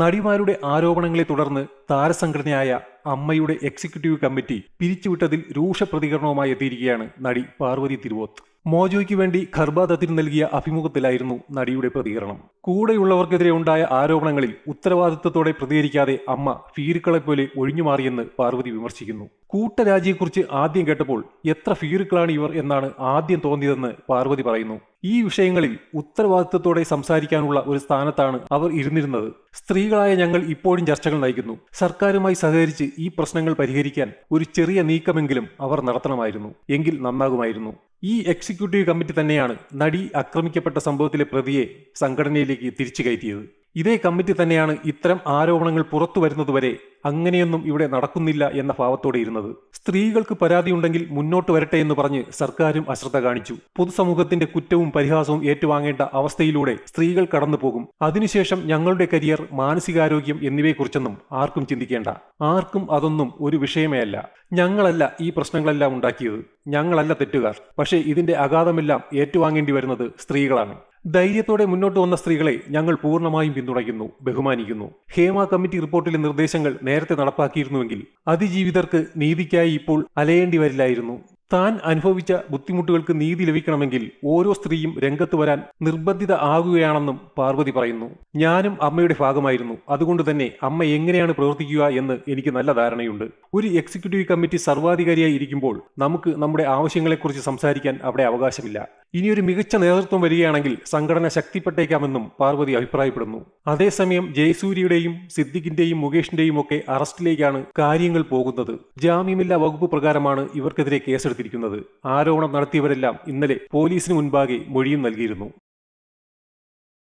നടിമാരുടെ ആരോപണങ്ങളെ തുടർന്ന് താരസംഘടനയായ അമ്മയുടെ എക്സിക്യൂട്ടീവ് കമ്മിറ്റി പിരിച്ചുവിട്ടതിൽ രൂക്ഷ പ്രതികരണവുമായി എത്തിയിരിക്കുകയാണ് നടി പാർവതി തിരുവോത്ത്. മോജോയ്ക്ക് വേണ്ടി ഖർബാദത്തിന് നൽകിയ അഭിമുഖത്തിലായിരുന്നു നടിയുടെ പ്രതികരണം. കൂടെയുള്ളവർക്കെതിരെ ഉണ്ടായ ആരോപണങ്ങളിൽ ഉത്തരവാദിത്തത്തോടെ പ്രതികരിക്കാതെ അമ്മ ഫീരുക്കളെപ്പോലെ ഒഴിഞ്ഞുമാറിയെന്ന് പാർവതി വിമർശിക്കുന്നു. കൂട്ടരാജിയെക്കുറിച്ച് ആദ്യം കേട്ടപ്പോൾ എത്ര ഫീരുക്കളാണ് ഇവർ എന്നാണ് ആദ്യം തോന്നിയതെന്ന് പാർവതി പറയുന്നു. ഈ വിഷയങ്ങളിൽ ഉത്തരവാദിത്വത്തോടെ സംസാരിക്കാനുള്ള ഒരു സ്ഥാനത്താണ് അവർ ഇരുന്നിരുന്നത്. സ്ത്രീകളായ ഞങ്ങൾ ഇപ്പോഴും ചർച്ചകൾ നയിക്കുന്നു. സർക്കാരുമായി സഹകരിച്ച് ഈ പ്രശ്നങ്ങൾ പരിഹരിക്കാൻ ഒരു ചെറിയ നീക്കമെങ്കിലും അവർ നടത്തണമായിരുന്നു. എങ്കിൽ നന്നാകുമായിരുന്നു. ഈ എക്സിക്യൂട്ടീവ് കമ്മിറ്റി തന്നെയാണ് നടി ആക്രമിക്കപ്പെട്ട സംഭവത്തിലെ പ്രതിയെ സംഘടനയിലേക്ക് തിരിച്ചു കയറ്റിയത്. ഇതേ കമ്മിറ്റി തന്നെയാണ് ഇത്തരം ആരോപണങ്ങൾ പുറത്തു വരുന്നതുവരെ അങ്ങനെയൊന്നും ഇവിടെ നടക്കുന്നില്ല എന്ന ഭാവത്തോടെ ഇരുന്നത്. സ്ത്രീകൾക്ക് പരാതിയുണ്ടെങ്കിൽ മുന്നോട്ട് വരട്ടെ എന്ന് പറഞ്ഞ് സർക്കാരും അശ്രദ്ധ കാണിച്ചു. പൊതുസമൂഹത്തിന്റെ കുറ്റവും പരിഹാസവും ഏറ്റുവാങ്ങേണ്ട അവസ്ഥയിലൂടെ സ്ത്രീകൾ കടന്നു പോകും അതിനുശേഷം ഞങ്ങളുടെ കരിയർ മാനസികാരോഗ്യം എന്നിവയെക്കുറിച്ചൊന്നും ആർക്കും ചിന്തിക്കേണ്ട. ആർക്കും അതൊന്നും ഒരു വിഷയമേ അല്ല ഞങ്ങളല്ല ഈ പ്രശ്നങ്ങളെല്ലാം ഉണ്ടാക്കിയത്. ഞങ്ങളല്ല തെറ്റുകാർ. പക്ഷേ ഇതിന്റെ അഗാധമെല്ലാം ഏറ്റുവാങ്ങേണ്ടി വരുന്നത് സ്ത്രീകളാണ്. ധൈര്യത്തോടെ മുന്നോട്ട് വന്ന സ്ത്രീകളെ ഞങ്ങൾ പൂർണമായും പിന്തുണയ്ക്കുന്നു ബഹുമാനിക്കുന്നു. ഹേമ കമ്മിറ്റി റിപ്പോർട്ടിലെ നിർദ്ദേശങ്ങൾ നേരത്തെ നടപ്പാക്കിയിരുന്നുവെങ്കിൽ അതിജീവിതർക്ക് നീതിക്കായി ഇപ്പോൾ അലയേണ്ടി വരില്ലായിരുന്നു. താൻ അനുഭവിച്ച ബുദ്ധിമുട്ടുകൾക്ക് നീതി ലഭിക്കണമെങ്കിൽ ഓരോ സ്ത്രീയും രംഗത്ത് വരാൻ നിർബന്ധിത ആകുകയാണെന്നും പാർവതി പറയുന്നു. ഞാനും അമ്മയുടെ ഭാഗമായിരുന്നു. അതുകൊണ്ട് തന്നെ അമ്മ എങ്ങനെയാണ് പ്രവർത്തിക്കുക എന്ന് എനിക്ക് നല്ല ധാരണയുണ്ട്. ഒരു എക്സിക്യൂട്ടീവ് കമ്മിറ്റി സർവാധികാരിയായി ഇരിക്കുമ്പോൾ നമുക്ക് നമ്മുടെ ആവശ്യങ്ങളെക്കുറിച്ച് സംസാരിക്കാൻ അവിടെ അവകാശമില്ല. ഇനിയൊരു മികച്ച നേതൃത്വം വരികയാണെങ്കിൽ സംഘടന ശക്തിപ്പെട്ടേക്കാമെന്നും പാർവതി അഭിപ്രായപ്പെടുന്നു. അതേസമയം ജയസൂര്യയുടെയും സിദ്ദിഖിന്റെയും മുകേഷിന്റെയും ഒക്കെ അറസ്റ്റിലേക്കാണ് കാര്യങ്ങൾ പോകുന്നത്. ജാമ്യമില്ലാ വകുപ്പ് പ്രകാരമാണ് ഇവർക്കെതിരെ കേസെടുത്തിരിക്കുന്നത്. ആരോപണം നടത്തിയവരെല്ലാം ഇന്നലെ പോലീസിന് മുൻപാകെ മൊഴിയും നൽകിയിരുന്നു.